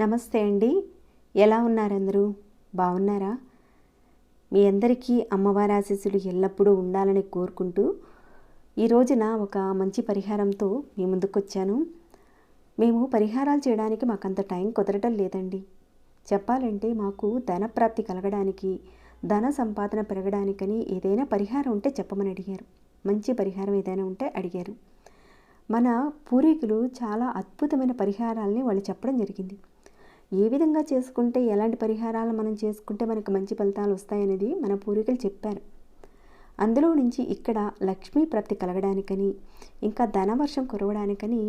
నమస్తే అండి. ఎలా ఉన్నారందరూ? బాగున్నారా? మీ అందరికీ అమ్మవారి ఆశీస్సులు ఎల్లప్పుడూ ఉండాలని కోరుకుంటూ ఈ రోజున ఒక మంచి పరిహారంతో మీ ముందుకొచ్చాను. మేము పరిహారాలు చేయడానికి మాకంత టైం కుదరటం లేదండి. చెప్పాలంటే మాకు ధన ప్రాప్తి కలగడానికి ధన సంపాదన పెరగడానికని ఏదైనా పరిహారం ఉంటే చెప్పమని అడిగారు. మంచి పరిహారం ఏదైనా ఉంటే అడిగారు. మన పూర్వీకులు చాలా అద్భుతమైన పరిహారాలని వాళ్ళు చెప్పడం జరిగింది. ఏ విధంగా చేసుకుంటే ఎలాంటి పరిహారాలు మనం చేసుకుంటే మనకు మంచి ఫలితాలు వస్తాయనేది మన పూర్వీకులు చెప్పారు. అందులో నుంచి ఇక్కడ లక్ష్మీ ప్రాప్తి కలగడానికని ఇంకా ధనవర్షం కురవడానికని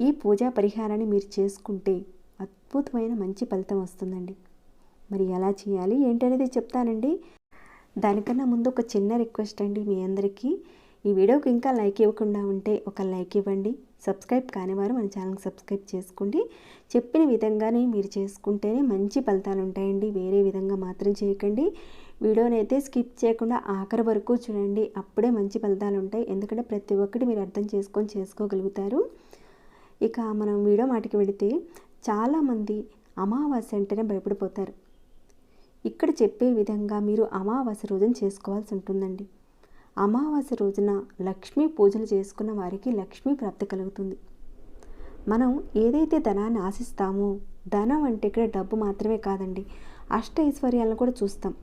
ఈ పూజా పరిహారాన్ని మీరు చేసుకుంటే అద్భుతమైన మంచి ఫలితం వస్తుందండి. మరి ఎలా చేయాలి ఏంటనేది చెప్తానండి. దానికన్నా ముందు ఒక చిన్న రిక్వెస్ట్ అండి మీ అందరికీ. ఈ వీడియోకి ఇంకా లైక్ ఇవ్వకుండా ఉంటే ఒక లైక్ ఇవ్వండి. సబ్స్క్రైబ్ కానివారు మన ఛానల్కి సబ్స్క్రైబ్ చేసుకోండి. చెప్పిన విధంగానే మీరు చేసుకుంటేనే మంచి ఫలితాలు ఉంటాయండి. వేరే విధంగా మాత్రం చేయకండి. వీడియోని అయితే స్కిప్ చేయకుండా ఆఖరి వరకు చూడండి. అప్పుడే మంచి ఫలితాలు ఉంటాయి. ఎందుకంటే ప్రతి ఒక్కటి మీరు అర్థం చేసుకొని చేసుకోగలుగుతారు. ఇక మనం వీడియో మాటికి వెళితే చాలామంది అమావాస్య అంటేనే భయపడిపోతారు. ఇక్కడ చెప్పే విధంగా మీరు అమావాస్య రోజున చేసుకోవాల్సి ఉంటుందండి. అమావాస్య రోజున లక్ష్మీ పూజలు చేసుకున్న వారికి లక్ష్మీ ప్రాప్తి కలుగుతుంది. మనం ఏదైతే ధనాన్ని ఆశిస్తామో ధనం అంటే ఇక్కడ డబ్బు మాత్రమే కాదండి అష్ట ఐశ్వర్యాలను కూడా చూస్తాం.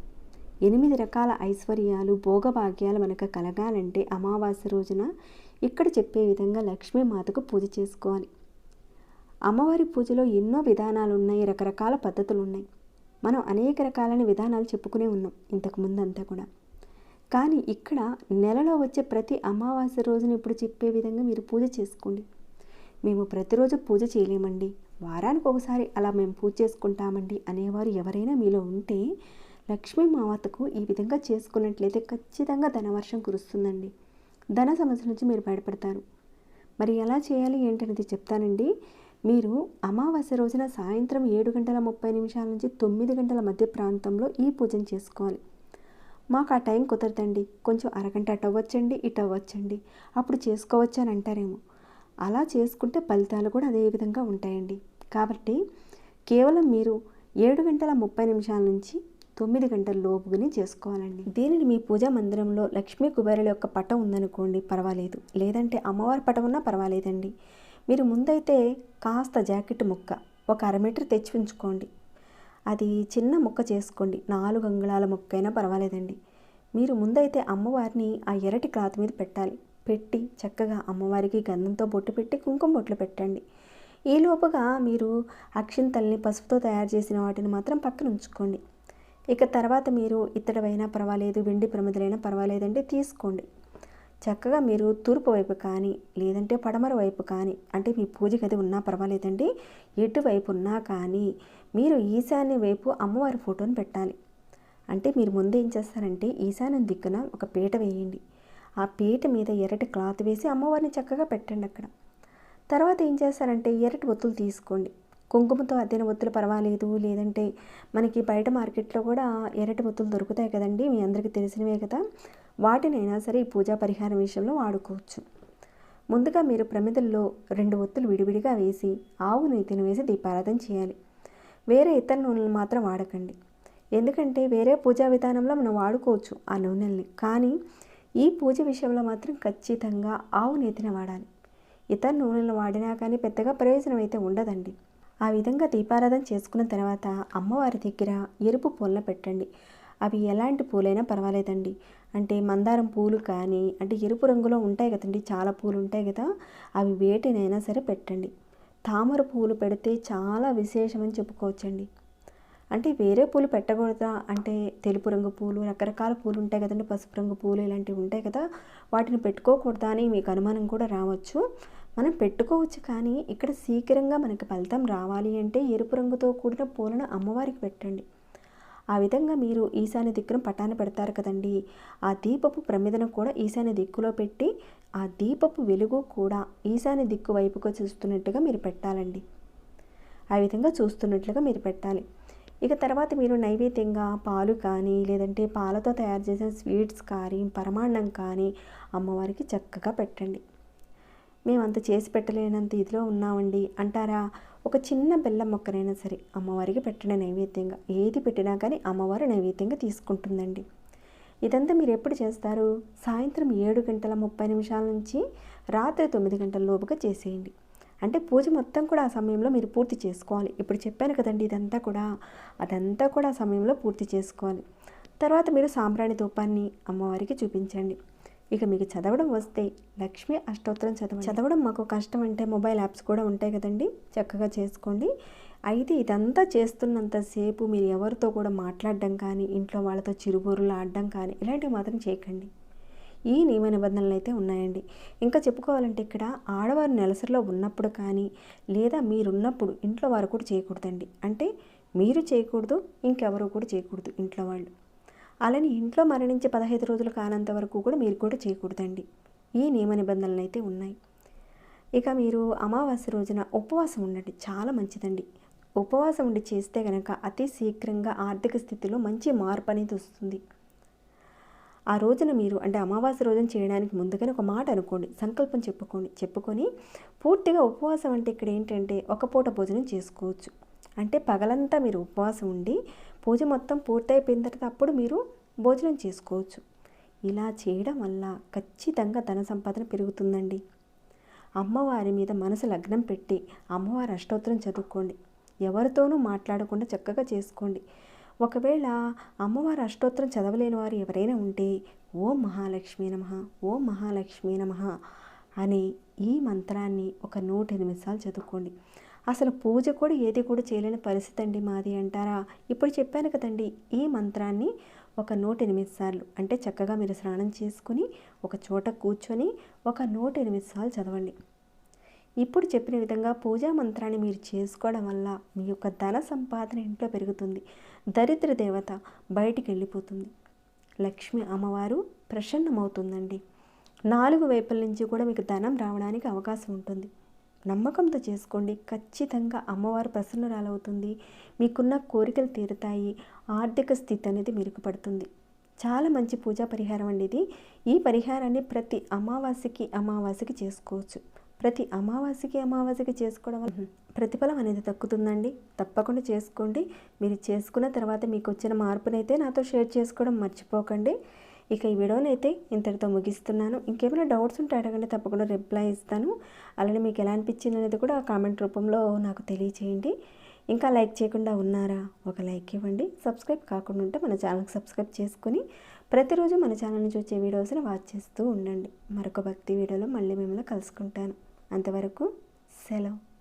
ఎనిమిది రకాల ఐశ్వర్యాలు భోగభాగ్యాలు మనకు కలగాలంటే అమావాస్య రోజున ఇక్కడ చెప్పే విధంగా లక్ష్మీమాతకు పూజ చేసుకోవాలి. అమ్మవారి పూజలో ఎన్నో విధానాలు ఉన్నాయి రకరకాల పద్ధతులు ఉన్నాయి. మనం అనేక రకాలైన విధానాలు చెప్పుకునే ఉన్నాం ఇంతకు ముందు అంతా కూడా. కానీ ఇక్కడ నెలలో వచ్చే ప్రతి అమావాస్య రోజున ఇప్పుడు చెప్పే విధంగా మీరు పూజ చేసుకోండి. మేము ప్రతిరోజు పూజ చేయలేమండి. వారానికి ఒకసారి అలా మేము పూజ చేసుకుంటామండి అనేవారు ఎవరైనా మీలో ఉంటే లక్ష్మీ మావతకు ఈ విధంగా చేసుకున్నట్లయితే ఖచ్చితంగా ధనవర్షం కురుస్తుందండి. ధన సమస్య నుంచి మీరు బయటపడతారు. మరి ఎలా చేయాలి ఏంటనేది చెప్తానండి. మీరు అమావాస్య రోజున సాయంత్రం ఏడు గంటల ముప్పై నిమిషాల నుంచి తొమ్మిది గంటల మధ్య ప్రాంతంలో ఈ పూజను చేసుకోవాలి. మాకు ఆ టైం కుదరదండి. కొంచెం అరగంట అటు అవ్వచ్చండి ఇటు అవ్వచ్చండి. అప్పుడు చేసుకోవచ్చు అని అంటారేమో. అలా చేసుకుంటే ఫలితాలు కూడా అదే విధంగా ఉంటాయండి. కాబట్టి కేవలం మీరు ఏడు గంటల ముప్పై నిమిషాల నుంచి తొమ్మిది గంటల లోపుగానే చేసుకోవాలండి. దీనిని మీ పూజా మందిరంలో లక్ష్మీ కుబేరుల యొక్క పటం ఉందనుకోండి పర్వాలేదు. లేదంటే అమ్మవారి పటం ఉన్నా పర్వాలేదండి. మీరు ముందైతే కాస్త జాకెట్ ముక్క ఒక అర మీటర్ తెచ్చి ఉంచుకోండి. అది చిన్న ముక్క చేసుకోండి. నాలుగు అంగుళాల ముక్క అయినా పర్వాలేదండి. మీరు ముందైతే అమ్మవారిని ఆ ఎరటి క్లాత్ మీద పెట్టాలి. పెట్టి చక్కగా అమ్మవారికి గంధంతో బొట్టు పెట్టి కుంకుమ బొట్లు పెట్టండి. ఈ లోపుగా మీరు అక్షింతల్ని పసుపుతో తయారు చేసిన వాటిని మాత్రం పక్కన ఉంచుకోండి. ఇక తర్వాత మీరు ఇత్తడవైనా పర్వాలేదు వెండి ప్రమిదలైనా పర్వాలేదండి తీసుకోండి. చక్కగా మీరు తూర్పు వైపు కానీ లేదంటే పడమర వైపు కానీ అంటే మీ పూజ గది ఉన్నా పర్వాలేదండి ఎటువైపు ఉన్నా కానీ మీరు ఈశాన్య వైపు అమ్మవారి ఫోటోను పెట్టాలి. అంటే మీరు ముందు ఏం చేస్తారంటే ఈశాన్యం దిక్కున ఒక పీట వేయండి. ఆ పీట మీద ఎర్రటి క్లాత్ వేసి అమ్మవారిని చక్కగా పెట్టండి అక్కడ. తర్వాత ఏం చేస్తారంటే ఎర్రటి ఒత్తులు తీసుకోండి. కుంకుమతో అద్దెన ఒత్తులు పర్వాలేదు లేదంటే మనకి బయట మార్కెట్లో కూడా ఎర్రటి ఒత్తులు దొరుకుతాయి కదండి మీ అందరికీ తెలిసినవే కదా. వాటినైనా సరే ఈ పూజా పరిహారం విషయంలో వాడుకోవచ్చు. ముందుగా మీరు ప్రమిదల్లో రెండు ఒత్తులు విడివిడిగా వేసి ఆవు నెయ్యిని వేసి దీపారాధన చేయాలి. వేరే ఇతర నూనెలు మాత్రం వాడకండి. ఎందుకంటే వేరే పూజా విధానంలో మనం వాడుకోవచ్చు ఆ నూనెల్ని. కానీ ఈ పూజ విషయంలో మాత్రం ఖచ్చితంగా ఆవు నేతిన వాడాలి. ఇతర నూనెలు వాడినా కానీ పెద్దగా ప్రయోజనం అయితే ఉండదండి. ఆ విధంగా దీపారాధన చేసుకున్న తర్వాత అమ్మవారి దగ్గర ఎరుపు పూలను పెట్టండి. అవి ఎలాంటి పూలైనా పర్వాలేదండి. అంటే మందారం పూలు కానీ అంటే ఎరుపు రంగులో ఉంటాయి కదండి చాలా పూలు ఉంటాయి కదా అవి వేటినైనా సరే పెట్టండి. తామర పూలు పెడితే చాలా విశేషమని చెప్పుకోవచ్చండి. అంటే వేరే పూలు పెట్టకూడదా? అంటే తెలుపు రంగు పూలు రకరకాల పూలు ఉంటాయి కదండి పసుపు రంగు పూలు ఇలాంటివి ఉంటాయి కదా వాటిని పెట్టుకోకూడదా అని మీకు అనుమానం కూడా రావచ్చు. మనం పెట్టుకోవచ్చు కానీ ఇక్కడ శీఘ్రంగా మనకి ఫలితం రావాలి అంటే ఎరుపు రంగుతో కూడిన పూలను అమ్మవారికి పెట్టండి. ఆ విధంగా మీరు ఈశాన్య దిక్కును పటాన పెడతారు కదండి. ఆ దీపపు ప్రమిదను కూడా ఈశాన్య దిక్కులో పెట్టి ఆ దీపపు వెలుగు కూడా ఈశాన్య దిక్కు వైపుగా చూస్తున్నట్టుగా మీరు పెట్టాలండి. ఆ విధంగా చూస్తున్నట్లుగా మీరు పెట్టాలి. ఇక తర్వాత మీరు నైవేద్యంగా పాలు కానీ లేదంటే పాలతో తయారు చేసిన స్వీట్స్ కానీ పరమాన్నం కానీ అమ్మవారికి చక్కగా పెట్టండి. మేమంత చేసి పెట్టలేనంత ఇదిలో ఉన్నామండి. అంటారా? ఒక చిన్న బెల్లం మొక్కనైనా సరే అమ్మవారికి పెట్టిన నైవేద్యంగా. ఏది పెట్టినా కానీ అమ్మవారు నైవేద్యంగా తీసుకుంటుందండి. ఇదంతా మీరు ఎప్పుడు చేస్తారు? సాయంత్రం ఏడు గంటల ముప్పై నిమిషాల నుంచి రాత్రి తొమ్మిది గంటల లోపుగా చేసేయండి. అంటే పూజ మొత్తం కూడా ఆ సమయంలో మీరు పూర్తి చేసుకోవాలి. ఇప్పుడు చెప్పాను కదండి ఇదంతా కూడా. అదంతా కూడా ఆ సమయంలో పూర్తి చేసుకోవాలి. తర్వాత మీరు సాంబ్రాణి ధూపాన్ని అమ్మవారికి చూపించండి. ఇక మీకు చదవడం వస్తే లక్ష్మీ అష్టోత్తరం చదవ చదవడం మాకు కష్టం అంటే మొబైల్ యాప్స్ కూడా ఉంటాయి కదండి. చక్కగా చేసుకోండి. అయితే ఇదంతా చేస్తున్నంతసేపు మీరు ఎవరితో కూడా మాట్లాడడం కానీ ఇంట్లో వాళ్ళతో చిరుబూరులు ఆడడం కానీ ఇలాంటివి మాత్రం చేయకండి. ఈ నియమ నిబంధనలు అయితే ఉన్నాయండి. ఇంకా చెప్పుకోవాలంటే ఇక్కడ ఆడవారు నెలసరిలో ఉన్నప్పుడు కానీ లేదా మీరున్నప్పుడు ఇంట్లో వారు కూడా చేయకూడదండి. అంటే మీరు చేయకూడదు ఇంకెవరు కూడా చేయకూడదు ఇంట్లో వాళ్ళు. అలానే ఇంట్లో మరణించి పదహైదు రోజులు కానంత వరకు కూడా మీరు కూడా చేయకూడదండి. ఈ నియమ నిబంధనలు అయితే ఉన్నాయి. ఇక మీరు అమావాస్య రోజున ఉపవాసం ఉండండి. చాలా మంచిదండి. ఉపవాసం ఉండి చేస్తే కనుక అతి శీఘ్రంగా ఆర్థిక స్థితిలో మంచి మార్పు అనేది వస్తుంది. ఆ రోజున మీరు అంటే అమావాస్య రోజున చేయడానికి ముందుగానే ఒక మాట అనుకోండి. సంకల్పం చెప్పుకోండి. చెప్పుకొని పూర్తిగా ఉపవాసం అంటే ఇక్కడ ఏంటంటే ఒక పూట భోజనం చేసుకోవచ్చు. అంటే పగలంతా మీరు ఉపవాసం ఉండి పూజ మొత్తం పూర్తయిపోయిన తర్వాత అప్పుడు మీరు భోజనం చేసుకోవచ్చు. ఇలా చేయడం వల్ల ఖచ్చితంగా ధన సంపాదన పెరుగుతుందండి. అమ్మవారి మీద మనసు లగ్నం పెట్టి అమ్మవారి అష్టోత్తరం చదువుకోండి. ఎవరితోనూ మాట్లాడకుండా చక్కగా చేసుకోండి. ఒకవేళ అమ్మవారి అష్టోత్తరం చదవలేని వారు ఎవరైనా ఉంటే ఓం మహాలక్ష్మీ నమ ఓం మహాలక్ష్మీ నమ అనే ఈ మంత్రాన్ని ఒక నూట ఎనిమిది సార్లు చదువుకోండి. అసలు పూజ కూడా ఏది కూడా చేయలేని పరిస్థితి అండి మాది అంటారా? ఇప్పుడు చెప్పాను కదండి ఈ మంత్రాన్ని ఒక నూట ఎనిమిది సార్లు అంటే చక్కగా మీరు స్నానం చేసుకుని ఒక చోట కూర్చొని ఒక నూట ఎనిమిది సార్లు చదవండి. ఇప్పుడు చెప్పిన విధంగా పూజా మంత్రాన్ని మీరు చేసుకోవడం వల్ల మీ యొక్క ధన సంపాదన ఇంట్లో పెరుగుతుంది దరిద్ర దేవత బయటికి వెళ్ళిపోతుంది. లక్ష్మి అమ్మవారు ప్రసన్నమవుతుందండి. నాలుగు వైపుల నుంచి కూడా మీకు ధనం రావడానికి అవకాశం ఉంటుంది. నమ్మకంతో చేసుకోండి. ఖచ్చితంగా అమ్మవారు ప్రసన్నరాలవుతుంది. మీకున్న కోరికలు తీరుతాయి. ఆర్థిక స్థితి అనేది మెరుగుపడుతుంది. చాలా మంచి పూజా పరిహారం అండి ఇది. ఈ పరిహారాన్ని ప్రతి అమావాస్యకి అమావాస్యకి చేసుకోవచ్చు. ప్రతి అమావాస్యకి అమావాస్యకి చేసుకోవడం వల్ల ప్రతిఫలం అనేది తక్కుతుందండి. తప్పకుండా చేసుకోండి. మీరు చేసుకున్న తర్వాత మీకు వచ్చిన మార్పునైతే నాతో షేర్ చేసుకోవడం మర్చిపోకండి. ఇక ఈ వీడియోని అయితే ఇంతటితో ముగిస్తున్నాను. ఇంకేమైనా డౌట్స్ ఉంటే అడగండి తప్పకుండా రిప్లై ఇస్తాను. అలానే మీకు ఎలా అనిపించింది అనేది కూడా కామెంట్ రూపంలో నాకు తెలియచేయండి. ఇంకా లైక్ చేయకుండా ఉన్నారా? ఒక లైక్ ఇవ్వండి. సబ్స్క్రైబ్ కాకుండా ఉంటే మన ఛానల్కి సబ్స్క్రైబ్ చేసుకుని ప్రతిరోజు మన ఛానల్ నుంచి వచ్చే వీడియోస్ని వాచ్ చేస్తూ ఉండండి. మరొక భక్తి వీడియోలో మళ్ళీ మిమ్మల్ని కలుసుకుంటాను. అంతవరకు సెలవు.